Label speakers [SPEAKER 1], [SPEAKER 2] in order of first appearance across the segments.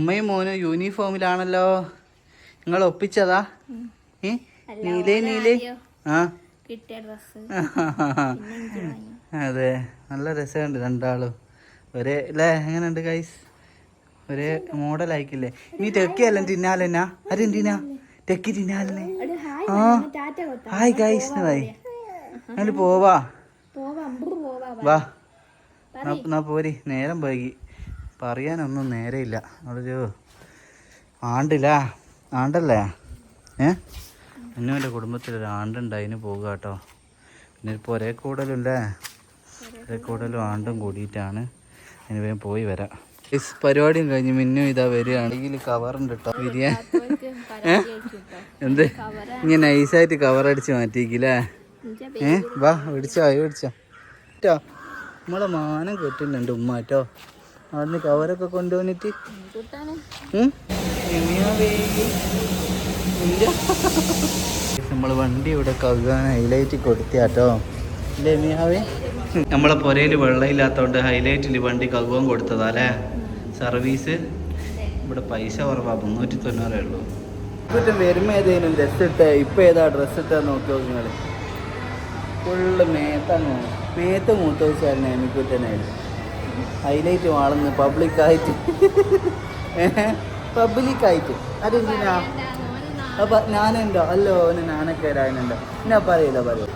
[SPEAKER 1] ഉമ്മയും മോനും യൂണിഫോമിലാണല്ലോ നിങ്ങൾ ഒപ്പിച്ചതാ? ഏ? നീലേ നീലേ? ആ. അതെ നല്ല രസമുണ്ട് രണ്ടാളും. ഒരേ അല്ലേ എങ്ങനെയുണ്ട് ഗൈസ് ഒരേ മോഡലായിക്കില്ലേ? ഇനി ടെക്കിയല്ല തിന്നാലെന്നാ തിന്നാ? ടെക്കി തിന്നാലേ ആ. ഹായ് ഗൈസ് ഹായ് അങ്ങനെ പോവാ വാ. എന്നാ- എന്നാ പോരി നേരം വൈകി. പറയാനൊന്നും നേരെയില്ല. അവിടെ ആണ്ടില്ല ആണ്ടല്ലേ? ഏ? എന്നും എന്റെ കുടുംബത്തിലൊരു ആണ്ടുണ്ട്. അതിന് പോകുക കേട്ടോ. പിന്നെ ഇപ്പോൾ ഒരേ കൂടലുണ്ടേ. ഒരേ കൂടലും ആണ്ടും കൂടിയിട്ടാണ്. അതിന് വേഗം പോയി വരാം. ഇസ് പരിപാടിയും കഴിഞ്ഞ് മിന്നും ഇതാ വരികയാണ്. ഇതിൽ കവറുണ്ട് കേട്ടോ. ബിരിയാണി. എന്ത്? ഇങ്ങനെ നൈസായിട്ട് കവറടിച്ച് മാറ്റിക്കില്ലേ ഏ? വാ പിടിച്ചോ അയ്യോ പിടിച്ചോ. കേട്ടോ നമ്മളെ മാനം കെട്ടുന്നുണ്ട് ഉമ്മ കേട്ടോ അവിടുന്ന് കവറൊക്കെ കൊണ്ടുവന്നിട്ട്. നമ്മൾ വണ്ടി ഇവിടെ കഴുകാൻ ഹൈലൈറ്റ് കൊടുത്തിയാട്ടോ. അല്ലേ മിയാവേ. നമ്മളെ പുരയിൽ വെള്ളമില്ലാത്തതുകൊണ്ട് ഹൈലൈറ്റിൽ വണ്ടി കഴുകാൻ കൊടുത്തതാ അല്ലേ സർവീസ്? ഇവിടെ പൈസ കുറവാ മുന്നൂറ്റി തൊണ്ണൂറേ ഉള്ളൂ. ഇപ്പം വരുമ്പോൾ ഏതേലും ഡ്രസ്സ് ഇട്ട ഇപ്പം ഏതാ ഡ്രസ്സ് ഇട്ടാ നോക്കി നിങ്ങൾ ഫുള്ള് മേത്താണ് മേത്ത് മൂത്ത വെച്ചാൽ എനിക്കുറ്റനായിരുന്നു ഹൈലൈറ്റ് വാളുന്നു പബ്ലിക്കായിട്ട് പബ്ലിക്കായിട്ട് അതെന്തിനാ? അപ്പൊ ഞാനുണ്ടോ അല്ലോ ഓന് നാണക്കേടായനുണ്ടോ എന്നാ പറയില്ല പറയൂ.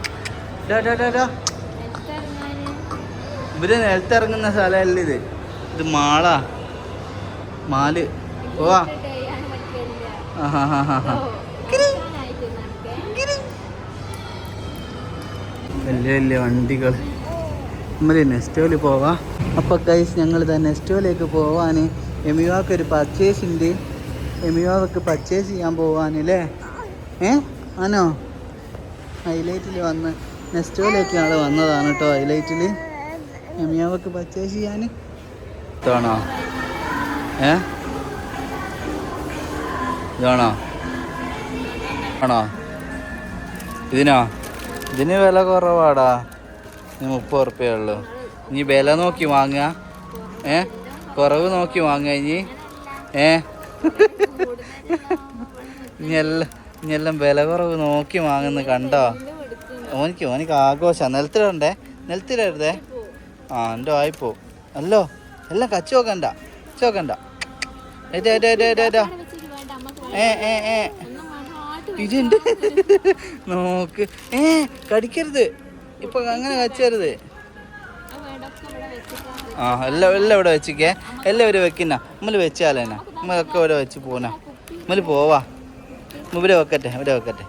[SPEAKER 1] ഇവർ നിലത്തിറങ്ങുന്ന സ്ഥലമല്ല ഇത്? ഇത് മാളാ. മാൽ. ആഹാഹാഹാ. വലിയ വലിയ വണ്ടികൾ നമ്മൾ നെസ്റ്റോയിൽ പോവാം. അപ്പോൾ കൈസ് ഞങ്ങൾ ഇതാ നെസ്റ്റോയിലേക്ക് പോവാൻ എമിവാക്ക് ഒരു പർച്ചേസ് ഉണ്ട് എമിവാക്ക് പർച്ചേസ് ചെയ്യാൻ പോവാനല്ലേ ഏ? ആണോ? ഹൈലൈറ്റിൽ വന്ന് നെസ്റ്റോയിലേക്ക് ആൾ വന്നതാണ് കേട്ടോ ഹൈലൈറ്റിൽ എമിയാവക്ക് പർച്ചേസ് ചെയ്യാൻ ഇതാണോ? ഏ? ഇതാണോ? ആണോ? ഇതിനോ? ഇതിന് വില കുറവാടാ. മുപ്പത് ഉറുപ്പ്യേ ഉള്ളൂ. ഇനി വില നോക്കി വാങ്ങുക. ഏ? കുറവ് നോക്കി വാങ്ങുക ഇനി. ഏ? ഇനി എല്ലാം വില കുറവ് നോക്കി വാങ്ങുന്നു കണ്ടോ? ഓനിക്ക് ഓനിക്ക് ആഘോഷം. നിലത്തിലുണ്ടേ നിലത്തിലരുതേ ആ എന്റെ ആയിപ്പോ. അല്ലോ എല്ലാം കച്ചു നോക്കണ്ട കച്ചു നോക്കണ്ട ഏറ്റാ ഏറ്റാ ഏറ്റാ ഏറ്റാ ഏറ്റാ ഏ ഏ ഏ. ഇതുണ്ട്. നോക്ക്. ഏ കടിക്കരുത്. ഇപ്പൊ അങ്ങനെ വെച്ചരുത്. ആ എല്ലാം എല്ലാം ഇവിടെ വെച്ചിക്കേ എല്ലാം ഇവിടെ വെക്കുന്ന നമ്മൾ വെച്ചാലേനാ നമ്മളൊക്കെ ഇവിടെ വെച്ച് പോനാ നമ്മൾ പോവാ. ഇവിടെ വെക്കട്ടെ ഇവിടെ വെക്കട്ടെ.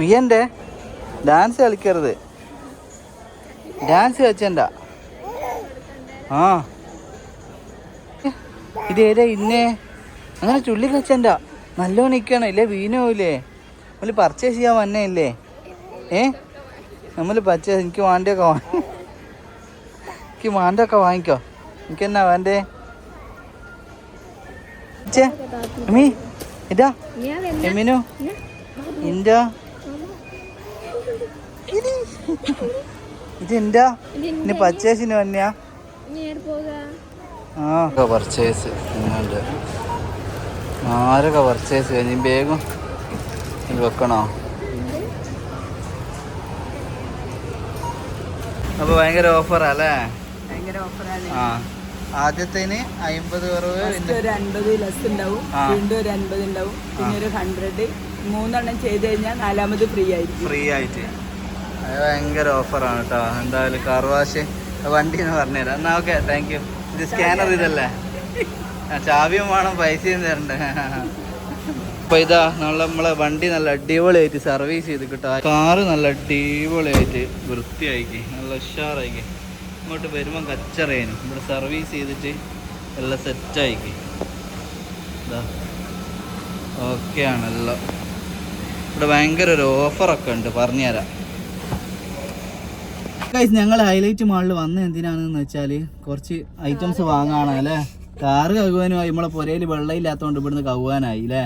[SPEAKER 1] ഉയ്യന്റെ ഡാൻസ് കളിക്കരുത്. ഡാൻസ് വെച്ചണ്ട ആ. ഇതേതാ ഇന്നേ? അങ്ങനെ ചുള്ളി കളിച്ചണ്ട. നല്ലോണം നിൽക്കണം ഇല്ലേ വീണോയില്ലേ നമ്മൾ പർച്ചേസ് ചെയ്യാൻ വന്നേ ഇല്ലേ ഏ? നമ്മൾ പർച്ചേസ് എനിക്ക് വാണ്ടിയൊക്കെ എനിക്ക് വാണ്ടൊക്കെ വാങ്ങിക്കോ. എനിക്ക് എന്നാ വേണ്ടേ എമി ഇതാ. എമിനു ഇന്റെ ഇത് എന്റെ ഇനി പർച്ചേസിന് വന്നെയാ. ആ. പർച്ചേസ് ആരൊക്കെ പർച്ചേസ് കഴിഞ്ഞ് വേഗം ഇത് വെക്കണോ? അപ്പൊ ഭയങ്കര ഓഫറാ അല്ലേ? ആ. ആദ്യത്തേന് അമ്പത് കുറവ്
[SPEAKER 2] ഒരു അൻപത് ലെസ് ഉണ്ടാവും. വീണ്ടും ഒരു അൻപത് ഉണ്ടാവും പിന്നെ ഒരു ഹൺഡ്രഡ് മൂന്നെണ്ണം ചെയ്ത് കഴിഞ്ഞാൽ നാലാമത് ഫ്രീ ആയിരിക്കും.
[SPEAKER 1] ഫ്രീ ആയിട്ട്. അത് ഭയങ്കര ഓഫറാണ് കേട്ടോ എന്തായാലും കാർ വാഷ് വണ്ടി എന്ന് പറഞ്ഞുതരാം. എന്നാ ഓക്കെ താങ്ക് യു ഇത് സ്കാനർ ഇതല്ലേ? ചാവിയും വേണം പൈസയും തരണ്ടേ? അപ്പൊ ഇതാ നമ്മളെ വണ്ടി നല്ല അടിപൊളിയായിട്ട് സർവീസ് ചെയ്ത് കിട്ടാ. കാറ് നല്ല അടിപൊളിയായിട്ട് വൃത്തിയാക്കി നല്ല ഉഷാറായിക്കെ ഇങ്ങോട്ട് വരുമ്പോൾ കച്ചറയാണ്. ഇവിടെ സർവീസ് ചെയ്തിട്ട് എല്ലാം സെറ്റായിക്ക് ഇതാ ഓക്കെ ആണല്ലോ. ഇവിടെ ഭയങ്കര ഒരു ഓഫറൊക്കെ ഉണ്ട് പറഞ്ഞുതരാം. ഞങ്ങൾ ഹൈലൈറ്റ് മാളിൽ വന്ന എന്തിനാണെന്ന് വെച്ചാൽ കുറച്ച് ഐറ്റംസ് വാങ്ങാണ് അല്ലേ? കാറ് കഴുകാനുമായി നമ്മളെ പുരയിൽ വെള്ളമില്ലാത്തതുകൊണ്ട് ഇവിടുന്ന് കഴുകാനായി അല്ലേ?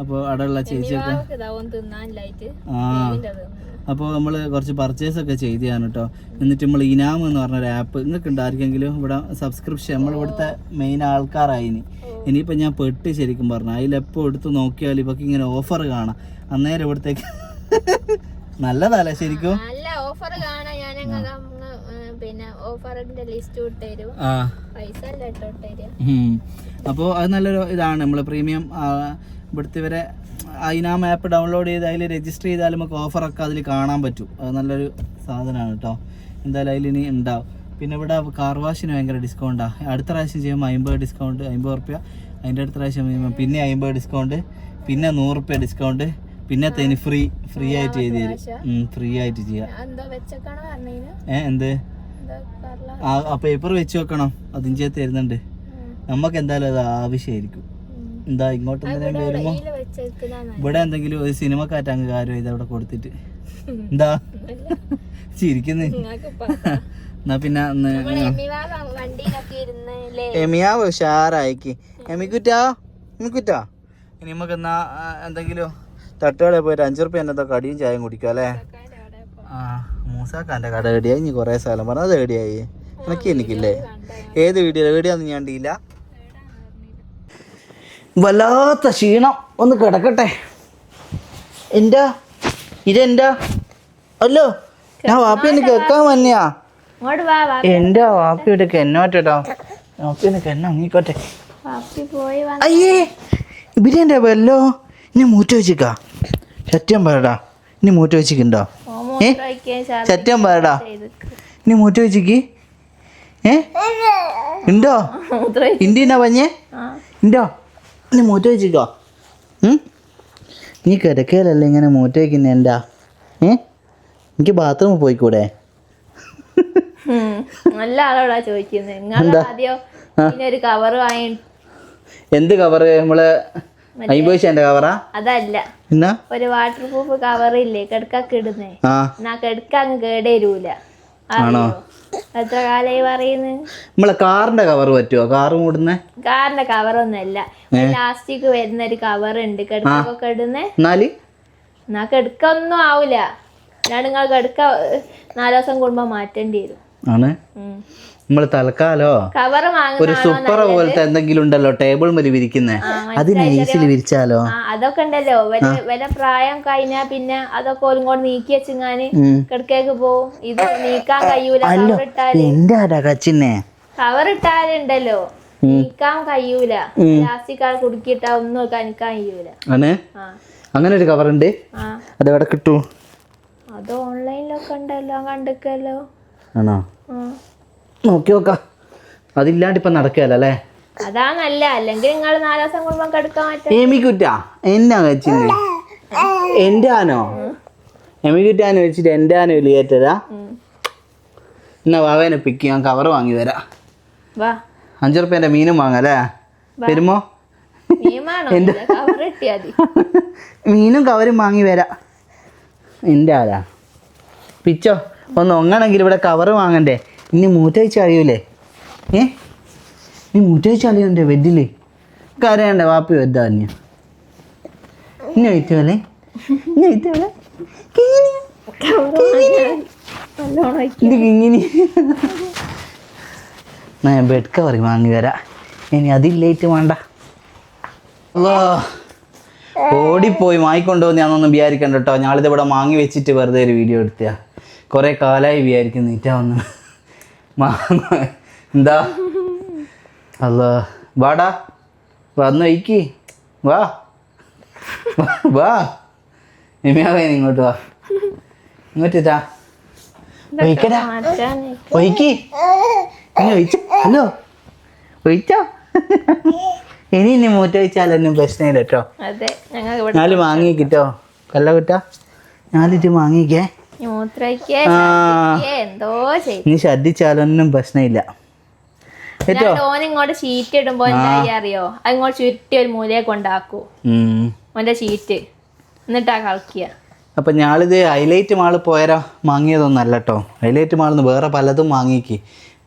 [SPEAKER 1] അപ്പോൾ അവിടെ ഉള്ള ചേച്ചിയൊക്കെ ആ. അപ്പോൾ നമ്മൾ കുറച്ച് പർച്ചേസ് ഒക്കെ ചെയ്തതാണ് കേട്ടോ എന്നിട്ട് നമ്മൾ ഇനാം എന്ന് പറഞ്ഞ ഒരു ആപ്പ് നിങ്ങൾക്ക് ഉണ്ടായിരിക്കെങ്കിലും ഇവിടെ സബ്സ്ക്രിപ്ഷൻ നമ്മൾ ഇവിടുത്തെ മെയിൻ ആൾക്കാരായിനി ഇനിയിപ്പോൾ ഞാൻ പെട്ട് ശരിക്കും പറഞ്ഞു. അതിലെപ്പോൾ എടുത്ത് നോക്കിയാൽ ഇപ്പൊ ഇങ്ങനെ ഓഫർ കാണാം. അന്നേരം ഇവിടത്തേക്ക് നല്ലതല്ലേ ശരിക്കും?
[SPEAKER 3] ഓഫർ കാണാൻ ഞാൻ പിന്നെ ഓഫറിന്റെ ലിസ്റ്റ് വിട്ടുതരും പൈസ അല്ല ഇട്ടോ തരും
[SPEAKER 1] അപ്പോൾ അത് നല്ലൊരു ഇതാണ്. നമ്മൾ പ്രീമിയം ഇവിടുത്തെ ഇവരെ ഇനാം ആപ്പ് ഡൗൺലോഡ് ചെയ്ത് അതിൽ രജിസ്റ്റർ ചെയ്താൽ നമുക്ക് ഓഫറൊക്കെ അതിൽ കാണാൻ പറ്റും. അത് നല്ലൊരു സാധനമാണ് കേട്ടോ എന്തായാലും അതിൽ ഇനി ഉണ്ടാവും പിന്നെ ഇവിടെ കാർ വാഷിന് ഭയങ്കര ഡിസ്കൗണ്ടാണ് അടുത്ത പ്രാവശ്യം ചെയ്യുമ്പോൾ അമ്പത് ഡിസ്കൗണ്ട് അമ്പത് റുപ്യ അതിന്റെ അടുത്ത പ്രാവശ്യം ചെയ്യുമ്പോൾ പിന്നെ അമ്പത് ഡിസ്കൗണ്ട് പിന്നെ നൂറ് റുപ്യ ഡിസ്കൗണ്ട് പിന്നെ തനി ഫ്രീ ഫ്രീ ആയിട്ട് ചെയ്ത് തരും. ഫ്രീ ആയിട്ട് ചെയ്യാം. ഏ എന്ത്? ആ പേപ്പർ വെച്ച് വെക്കണം. അതും ചെയ്ത് തരുന്നുണ്ട്. നമുക്ക് എന്തായാലും അത് ആവശ്യമായിരിക്കും. എന്താ ഇങ്ങോട്ട് എന്തെങ്കിലും
[SPEAKER 3] വരുമോ
[SPEAKER 1] ഇവിടെ എന്തെങ്കിലും ഒരു സിനിമ അങ്ങ് കാര്യം ഇത് അവിടെ കൊടുത്തിട്ട്. എന്താ? ചിരിക്കുന്നു. എന്നാ പിന്നെ എമിയാവ് ഉഷാറായിക്ക്. എമിക്കുറ്റാ? എമിക്കുറ്റാ? ഇനി നമുക്ക് എന്നാ എന്തെങ്കിലും തട്ടുകടയിൽ പോയിട്ട് അഞ്ചു റുപ്യ എന്നത്തെ കടിയും ചായയും കുടിക്കാം അല്ലേ? ആ മൂസാക്കാന്റെ കട റെഡിയായി ഇനി കുറേ സ്ഥലം പറഞ്ഞു. അത് റെഡിയായി. എനിക്ക് എനിക്കില്ലേ? ഏത് വീഡിയോ? വീഡിയോന്ന് ഞാൻ കണ്ടില്ല. വല്ലാത്ത ക്ഷീണം. ഒന്ന് കിടക്കട്ടെ. എന്താ? ഇതെന്താ? അല്ലോ ഞാൻ വാപ്പി ഒന്ന് കേൾക്കാൻ വന്നെയാ. എന്റെ വാപ്പിയുടെ കെന്നോട്ടോ വാപ്പിന്ന് കെന്ന
[SPEAKER 3] വന്ന്.
[SPEAKER 1] അയ്യേ ഇവരെന്റെ വല്ലോ? ഇനി മൂറ്റ വെച്ചിക്കാ. സത്യം പറടാ ഇനി മൂറ്റ വെച്ചിട്ടുണ്ടോ ഏ? സത്യം
[SPEAKER 3] പറടാ.
[SPEAKER 1] ഇനി മൂറ്റ വെച്ചിക്ക്. ഏ? ഉണ്ടോ?
[SPEAKER 3] ഇന്ത്യ
[SPEAKER 1] എന്നാ പഞ്ഞേ ഉണ്ടോ ഇനി മൂറ്റ വെച്ചിക്കോ. നീ കിടക്കയിലല്ലേ ഇങ്ങനെ മൂറ്റ വയ്ക്കുന്ന എന്താ? ഏ? എനിക്ക് ബാത്റൂമിൽ പോയിക്കൂടെ.
[SPEAKER 3] നല്ല ആളോടാ ചോദിക്കുന്നത് നിങ്ങൾ
[SPEAKER 1] എന്താ?
[SPEAKER 3] ആദ്യം ഒരു കവർ വാങ്ങി
[SPEAKER 1] എന്ത് കവറ് നമ്മൾ അയ്യോ കവറാ
[SPEAKER 3] അതല്ല.
[SPEAKER 1] എന്നാ?
[SPEAKER 3] ഒരു വാട്ടർ പ്രൂഫ് കവർ ഇല്ലേ? കിടക്കാക്കിടുന്നേ കിടക്കാൻ
[SPEAKER 1] ആ.
[SPEAKER 3] എന്നാ കിടക്ക അങ്ങ് കേടരൂല.
[SPEAKER 1] ആണോ?
[SPEAKER 3] എത്ര കാലായി പറയുന്നത്
[SPEAKER 1] നമ്മളെ കാറിന്റെ കവർ പറ്റുമോ കാർ മൂടുന്നേ?
[SPEAKER 3] കാറിന്റെ കവർ ഒന്നല്ല പ്ലാസ്റ്റിക് വരുന്ന ഒരു കവർ ഉണ്ട്. കിടക്കൊക്കെ ഇടുന്നേ
[SPEAKER 1] എന്നാൽ?
[SPEAKER 3] എന്നാ ആവൂല. ഞാൻ നിങ്ങൾ കിടക്ക നാല് ദിവസം കൂടുമ്പോ മാറ്റേണ്ടി വരും.
[SPEAKER 1] ആണ്. നമ്മൾ തൽക്കാലോ ഒരു സൂപ്പർ പോലത്തെ എന്തെങ്കിലും ഉണ്ടല്ലോ ടേബിൾ മരി വിരിക്കുന്നേ. അത് നൈസിൽ വിരിച്ചാലോ?
[SPEAKER 3] അതൊക്കെ ഉണ്ടല്ലോ. വല്ല പ്രായം കഴിഞ്ഞാ പിന്നെ അതൊക്കെ ഓലും കൊണ്ട് നീക്കി വെച്ചിങ്ങാന്. കിടക്കേക്ക് പോവും. ഇത് നീക്കാൻ കഴിയൂല
[SPEAKER 1] എന്റെ ആരാ കച്ചിന്നെ
[SPEAKER 3] കവർ ഇട്ടാലുണ്ടല്ലോ നീക്കാൻ കഴിയൂല. പ്ലാസ്റ്റിക് ആൾ കുടുക്കിയിട്ടാ ഒന്നും കനിക്കാൻ കഴിയൂല.
[SPEAKER 1] അങ്ങനെ ഒരു കവർ ഉണ്ട്. അതെവിടെ കിട്ടൂ?
[SPEAKER 3] അത് ഓൺലൈനിലൊക്കെ ഉണ്ടല്ലോ കണ്ടിക്കല്ലോ
[SPEAKER 1] ആണോ? നോക്കി നോക്കാം. അതില്ലാണ്ട് ഇപ്പൊ നടക്കുകയല്ലോ അല്ലേ?
[SPEAKER 3] അതാ നല്ല. അല്ലെങ്കിൽ നിങ്ങൾ നാല് ദിവസം കൂടുമ്പോ കിടക്കാൻ പറ്റും.
[SPEAKER 1] എമിക്കുറ്റാ എന്നാ കച്ചിന്നെ എന്റെ ആനോ? എമിക്കുറ്റാനോ വെച്ചിട്ട് എന്റെ ആനോ കയറ്റതാ? എന്നാ വാവേനെ പിക്ക് ഞാൻ കവർ വാങ്ങി തരാം.
[SPEAKER 3] വാ.
[SPEAKER 1] അഞ്ചു റുപ്യന്റെ മീനും വാങ്ങല്ലേ വരുമോ മീനും കവരും വാങ്ങി വരാം. എന്റെ ആരാ? പിച്ചോ? ഒന്ന് ഒങ്ങണെങ്കിൽ ഇവിടെ കവർ വാങ്ങണ്ടേ? ഇനി മൂറ്റ വെച്ച് അറിയൂലേ? ഏ? നീ മൂറ്റ വെച്ച് അറിയണ്ടേ വെഡിൽ കരയണ്ടേ വാപ്പി വെദ്ദാ നീ ഇനി
[SPEAKER 3] ഒഴിക്ക്.
[SPEAKER 1] ഇത് കിങ്ങിനി ഞാൻ ബെഡ് കവർ വാങ്ങി വരാം ഇനി അതില്ലേറ്റ് വേണ്ട. ഓടിപ്പോയി വാങ്ങിക്കൊണ്ടുവന്ന് ഞാനൊന്നും വിചാരിക്കണ്ട കേട്ടോ. ഞാളിത് ഇവിടെ വാങ്ങി വെച്ചിട്ട് വെറുതെ ഒരു വീഡിയോ എടുത്തയാ കുറേ കാലമായി വിചാരിക്കും നീറ്റാ വന്ന്. എന്താ? അല്ല വാടാ. വന്ന് വയ്ക്ക് വാ. വാ, നിമിയാവേ ഇങ്ങോട്ട് വാ. ഇങ്ങോട്ടാ ഒഴിക്കടാ ഒഴിക്ക് ഒഴിച്ച ഹലോ. ഒഴിച്ചോ ഇനി ഇനി മൂറ്റ ഒഴിച്ചാലൊന്നും പ്രശ്നമില്ല കേട്ടോ. ഞാൽ വാങ്ങിക്കിട്ടോ കല്ല കിട്ടാ. നാലിറ്റ് വാങ്ങിക്കേ
[SPEAKER 3] എന്തോ ചെയ്യും
[SPEAKER 1] ഇനി ശ്രദ്ധിച്ചാലൊന്നും പ്രശ്നമില്ല.
[SPEAKER 3] ഇങ്ങോട്ട് ഷീറ്റ് ഇടുമ്പോ അറിയോ? അത് ഇങ്ങോട്ട് ചുരുട്ടി ഒരു മൂലയെ കൊണ്ടാക്കൂ. ഓന്റെ ഷീറ്റ് എന്നിട്ടാ കളിക്കുക
[SPEAKER 1] അപ്പം ഞാളിത് ഹൈലൈറ്റ് മാൾ പോയാലോ വാങ്ങിയതൊന്നല്ല കേട്ടോ ഹൈലൈറ്റ് മാളിന്ന് വേറെ പലതും വാങ്ങിക്ക്.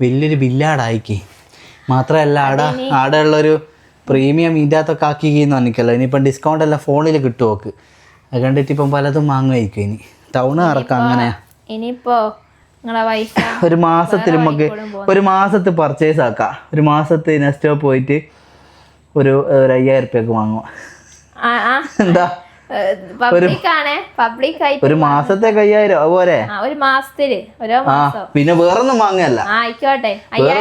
[SPEAKER 1] വലിയൊരു ബില്ലാടായിക്ക് മാത്രമല്ല ആടെ ആടെ ഉള്ളൊരു പ്രീമിയം ഇതിനകത്തൊക്കെ ആക്കിക്കുന്നു പറഞ്ഞിക്കല്ലോ. ഇനിയിപ്പം ഡിസ്കൗണ്ട് എല്ലാം ഫോണിൽ കിട്ടുമോക്ക് അത് കണ്ടിട്ട് ഇപ്പം പലതും വാങ്ങുമായിരിക്കും ഇനി. ടൗണുകാരൊക്കെ അങ്ങനെയാ
[SPEAKER 3] ഇനിയിപ്പോ
[SPEAKER 1] ഒരു മാസത്തിൽ നമുക്ക് ഒരു മാസത്തിൽ പർച്ചേസ് ആക്കാം. ഒരു മാസത്തിൽ നെക്സ്റ്റ് പോയിട്ട് ഒരു ഒരു അയ്യായിരം റുപ്യക്ക് വാങ്ങും
[SPEAKER 3] ആ ആ.
[SPEAKER 1] എന്താ? ഒരു മാസത്തെ അയ്യായിരം അതുപോലെ?
[SPEAKER 3] ഒരു മാസത്തിൽ.
[SPEAKER 1] പിന്നെ വേറൊന്നും വാങ്ങല്ല
[SPEAKER 3] ആയിക്കോട്ടെ.
[SPEAKER 1] വേറെ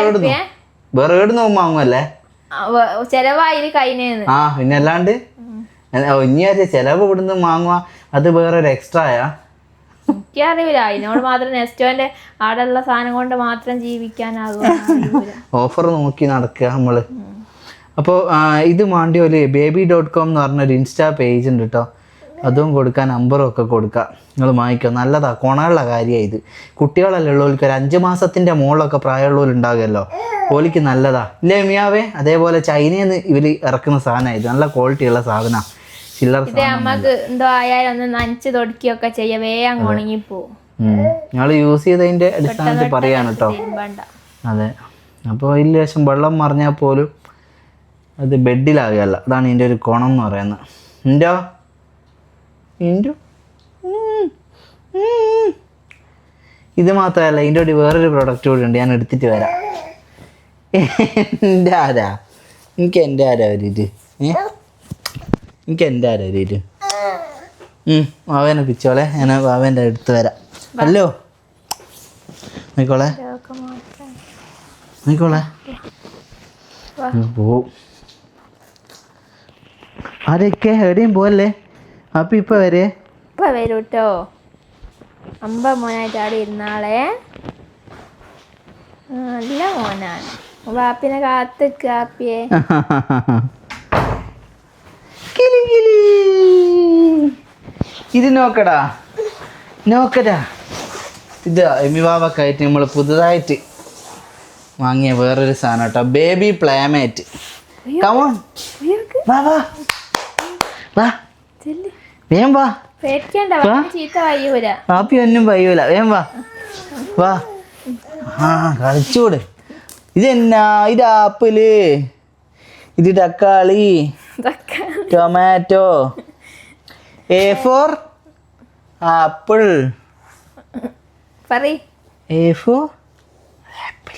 [SPEAKER 1] എവിടുന്നു? വാങ്ങുമല്ലേ
[SPEAKER 3] കഴിഞ്ഞേന്ന്.
[SPEAKER 1] ആ പിന്നെ അല്ലാണ്ട്? ഇനി ചെലവ് ഇവിടുന്ന് വാങ്ങുക അത് വേറെ ഒരു എക്സ്ട്രാ ആയാ.
[SPEAKER 3] എനിക്കറിയില്ല. അതിനോട് മാത്രം നെസ്റ്റോന്റെ ആടുള്ള സാധനം കൊണ്ട് മാത്രം ജീവിക്കാനാകും.
[SPEAKER 1] ഓഫർ നോക്കി നടക്കുക നമ്മൾ. അപ്പോൾ ഇത് മാണ്ടിയോൽ ബേബി ഡോട്ട് കോം എന്ന് പറഞ്ഞൊരു ഇൻസ്റ്റാ പേജ് ഉണ്ട് കേട്ടോ അതും കൊടുക്കാൻ നമ്പറും ഒക്കെ കൊടുക്കുക നിങ്ങൾ വാങ്ങിക്കോ. നല്ലതാ കൊണയുള്ള കാര്യമാണ് ഇത്. കുട്ടികളല്ലേ ഉള്ളവർക്ക് ഒരു അഞ്ച് മാസത്തിന്റെ മുകളിലൊക്കെ പ്രായമുള്ളവർ ഉണ്ടാകുമല്ലോ. ഓലിക്ക് നല്ലതാ. ഇല്ലേ മിയാവേ? അതേപോലെ ചൈനയിൽ നിന്ന് ഇവർ ഇറക്കുന്ന സാധനമാണ് ഇത്. നല്ല ക്വാളിറ്റിയുള്ള സാധനമാണ് ചില്ലറ
[SPEAKER 3] ഇത് നമ്മക്ക് എന്തോ ആയാലും ഒന്ന് നനച്ച് തൊടുക്കിയൊക്കെ ചെയ്യാം. വേഗം ഉണങ്ങിപ്പോവും
[SPEAKER 1] ഞങ്ങൾ യൂസ് ചെയ്തതിന്റെ അടിസ്ഥാനത്തിൽ പറയാണ് കേട്ടോ
[SPEAKER 3] വേണ്ട
[SPEAKER 1] അതെ. അപ്പോൾ അതിൽ ശേഷം വെള്ളം മറിഞ്ഞാൽ പോലും അത് ബെഡിലാകുകയല്ല. അതാണ് ഇതിന്റെ ഒരു ഗുണം എന്ന് പറയുന്നത്. ഇന്റോ ഇന്റു ഇത് മാത്രമല്ല ഇതിന്റെ കൂടി വേറൊരു പ്രൊഡക്റ്റ് കൂടി ഉണ്ട്. ഞാൻ എടുത്തിട്ട് വരാം. എന്റെ ആരാ? എനിക്ക് എന്റെ ആരാ ഒരു ഇത്? ഏ? എനിക്ക് എന്റെ ആരാ വരിട്ട് വാവേനെ പിച്ചോളെ. ഞാൻ വാവേന്റെ അടുത്ത് വരാം. ഹലോ നോക്കോളെ. നോക്കോളെ. പോവും അതൊക്കെ എവിടെയും പോവല്ലേ? അപ്പൊ ഇപ്പൊ വരെ?
[SPEAKER 3] ഇപ്പൊ വരൂ കേട്ടോ അമ്പ മോനായിട്ട് അവിടെ ഇരുന്നാളെ. നല്ല മോനാണ്. വാപ്പിനെ കാത്തു കാപ്പിയെ
[SPEAKER 1] കിലി. ഇത് നോക്കടാ. നോക്കടാ. ഇത് എമിവാവക്കായിട്ട് നമ്മൾ പുതുതായിട്ട് വാങ്ങിയ വേറൊരു സാധനം കേട്ടോ. ബേബി പ്ലേമേറ്റ് കമോൺ വാ വാ. വാ. വേം വാ.
[SPEAKER 3] വയ്യൂല
[SPEAKER 1] കാപ്പി ഒന്നും പയ്യൂല വേം വാ. വാ. ആ കളിച്ചൂടെ. ഇതെന്നാ? ഇത് ആപ്പിൾ ഇത് തക്കാളി.
[SPEAKER 3] ഇതൊക്കെ
[SPEAKER 1] ടൊമാറ്റോ എ ഫോർ ആപ്പിൾ
[SPEAKER 3] പറ
[SPEAKER 1] എ ഫോർ ആപ്പിൾ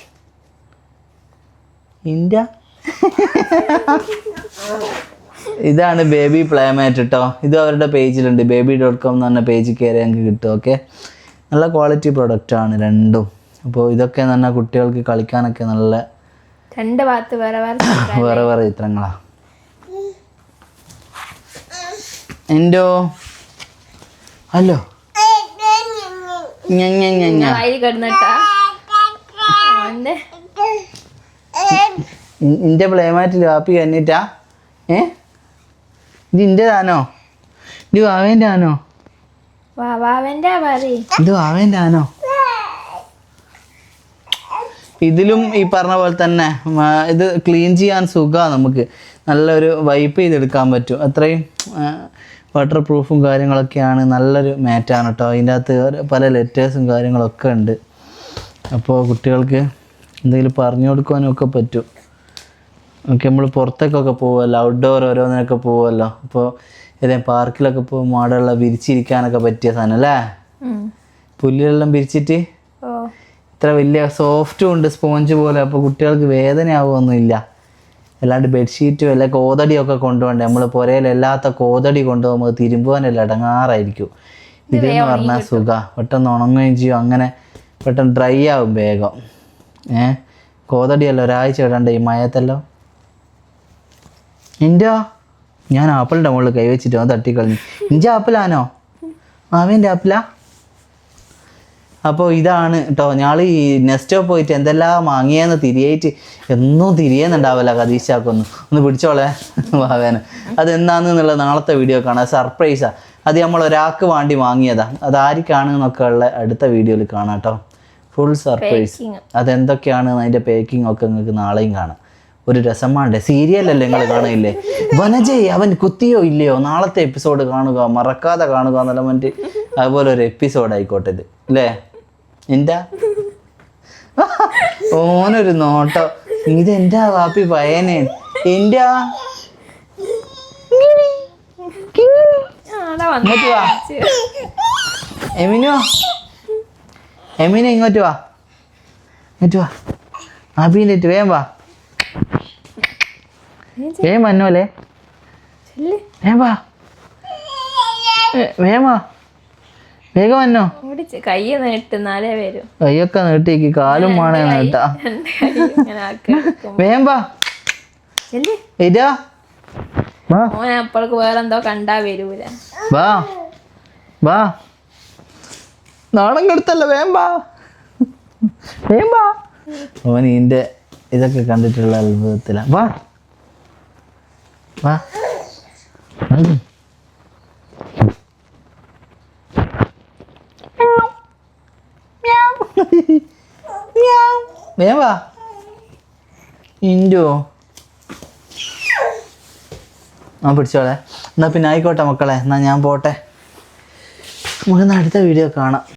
[SPEAKER 1] ഇന്ത്യ ഇതാണ് ബേബി പ്ലേമാറ്റ് കേട്ടോ ഇത് അവരുടെ പേജിലുണ്ട് ബേബി ഡോട്ട് കോം എന്ന് പറഞ്ഞ പേജിൽ കയറി ഞങ്ങൾക്ക് കിട്ടും ഓക്കെ നല്ല ക്വാളിറ്റി പ്രൊഡക്റ്റാണ് രണ്ടും. അപ്പോൾ ഇതൊക്കെ എന്ന് പറഞ്ഞാൽ കുട്ടികൾക്ക് കളിക്കാനൊക്കെ നല്ല
[SPEAKER 3] രണ്ട് ഭാഗത്ത് വേറെ വേറെ.
[SPEAKER 1] വേറെ വേറെ ചിത്രങ്ങളാ. എന്തോ? ഹലോ? നിന്റെ പ്ലേമാറ്റിൽ കാപ്പി കന്നിട്ടാ ഏ? ഇത് ഇന്റെതാണോ? ഇത് വാവേന്റെ ആണോ
[SPEAKER 3] വാ വാവന്റെ പറ
[SPEAKER 1] ഇത് വാവേന്റെ ആണോ ഇതിലും ഈ പറഞ്ഞ പോലെ തന്നെ ഇത് ക്ലീൻ ചെയ്യാൻ സുഖമാണ് നമുക്ക്. നല്ലൊരു വൈപ്പ് ചെയ്തെടുക്കാൻ പറ്റും. അത്രയും വാട്ടർ പ്രൂഫും കാര്യങ്ങളൊക്കെയാണ് നല്ലൊരു മാറ്റാണ് കേട്ടോ അതിന്റെ അകത്ത് പല ലെറ്റേഴ്സും കാര്യങ്ങളൊക്കെ ഉണ്ട്. അപ്പോൾ കുട്ടികൾക്ക് എന്തെങ്കിലും പറഞ്ഞു കൊടുക്കാനും ഒക്കെ പറ്റും. ഓക്കെ നമ്മൾ പുറത്തേക്കൊക്കെ പോകുമല്ലോ ഔട്ട്ഡോർ ഓരോന്നിനൊക്കെ പോകുമല്ലോ അപ്പോൾ ഏതെങ്കിലും പാർക്കിലൊക്കെ പോകുമ്പോൾ അവിടെയുള്ള വിരിച്ചിരിക്കാനൊക്കെ പറ്റിയ സാധനം അല്ലേ? പുല്ലിലെല്ലാം വിരിച്ചിട്ട്? ഇത്ര വലിയ സോഫ്റ്റും ഉണ്ട് സ്പോഞ്ച് പോലെ. അപ്പോൾ കുട്ടികൾക്ക് വേദനയാവുമൊന്നുമില്ല അല്ലാണ്ട് ബെഡ്ഷീറ്റും അല്ല കോതടിയൊക്കെ കൊണ്ടുപോകണ്ടേ? നമ്മൾ പുരയിലല്ലാത്ത കോതടി കൊണ്ടുപോകുമ്പോൾ തിരുമ്പുവാനല്ല ഇടങ്ങാറായിരിക്കും ഇതെന്ന് പറഞ്ഞാൽ സുഖ. പെട്ടെന്ന് ഉണങ്ങുകയും ചെയ്യും. അങ്ങനെ പെട്ടെന്ന് ഡ്രൈ ആവും വേഗം. ഏ? കോതടിയല്ല ഒരാഴ്ച ഇടണ്ട ഈ മയത്തല്ലോ? എന്റെ ഞാൻ ആപ്പിളിന്റെ മുകളിൽ കൈവച്ചിട്ട് തട്ടിക്കളഞ്ഞു. ഇഞ്ചി ആപ്പിളാനോ മാവേന്റെ ആപ്പിളാ? അപ്പോൾ ഇതാണ് കേട്ടോ ഞാൾ ഈ നെസ്റ്റോ പോയിട്ട് എന്തെല്ലാം വാങ്ങിയെന്ന് തിരിയായിട്ട് എന്നും തിരിയുന്നുണ്ടാവില്ല കതീശാക്കൊന്ന് ഒന്ന് പിടിച്ചോളെ വാവേന. അതെന്താണെന്നുള്ള നാളത്തെ വീഡിയോ കാണാം. സർപ്രൈസാണ് അത് നമ്മൾ ഒരാൾക്ക് വേണ്ടി വാങ്ങിയതാണ് അത് ആർക്കാണെന്നൊക്കെ ഉള്ള അടുത്ത വീഡിയോയിൽ കാണാം കേട്ടോ ഫുൾ സർപ്രൈസ്. അതെന്തൊക്കെയാണ് അതിന്റെ പേക്കിംഗ് ഒക്കെ നിങ്ങൾക്ക് നാളെയും കാണാം. ഒരു രസമാണ്ട് സീരിയലല്ലേ നിങ്ങൾ കാണുകയില്ലേ? വനജയ് അവൻ കുത്തിയോ ഇല്ലയോ? നാളത്തെ എപ്പിസോഡ് കാണുക മറക്കാതെ കാണുക എന്നുള്ള മറ്റേ അതുപോലെ ഒരു എപ്പിസോഡ് ആയിക്കോട്ടെ ഇത്. അല്ലേ എന്താ? ഓനൊരു നോട്ടോ. ഇത് എന്റെ വാപ്പി പയ്യനെ?
[SPEAKER 3] എന്റെ
[SPEAKER 1] ഇങ്ങോട്ട് വാ. എമിനോ? എമിനോ ഇങ്ങോട്ട് വാ. ഇങ്ങോട്ട് വാ. അബീന്റെ വേം വാ. വേഗം വന്നോലേ. വേം വാ വാ. വേഗം വന്നോ.
[SPEAKER 3] കൈ നീട്ടുന്നാലേ വരും
[SPEAKER 1] കൈയൊക്കെ നീട്ടിക്ക് കാലും വേണേ നീട്ടാ
[SPEAKER 3] വേമ്പാ
[SPEAKER 1] ഇതാ
[SPEAKER 3] ഓൻ വേറെന്തോ കണ്ടാ വരൂല.
[SPEAKER 1] വാ. വാ. നാണം കെടുത്തല്ല ഓൻ ഇതിന്റെ ഇതൊക്കെ കണ്ടിട്ടുള്ള അത്ഭുതത്തിലാ. വാ. വാ. ഉം. വേം. ഇൻഡോ ആ പിടിച്ചോളെ. എന്നാൽ പിന്നെ ആയിക്കോട്ടെ മക്കളെ. എന്നാൽ ഞാൻ പോട്ടെ. നമുക്ക് അടുത്ത വീഡിയോ കാണാം.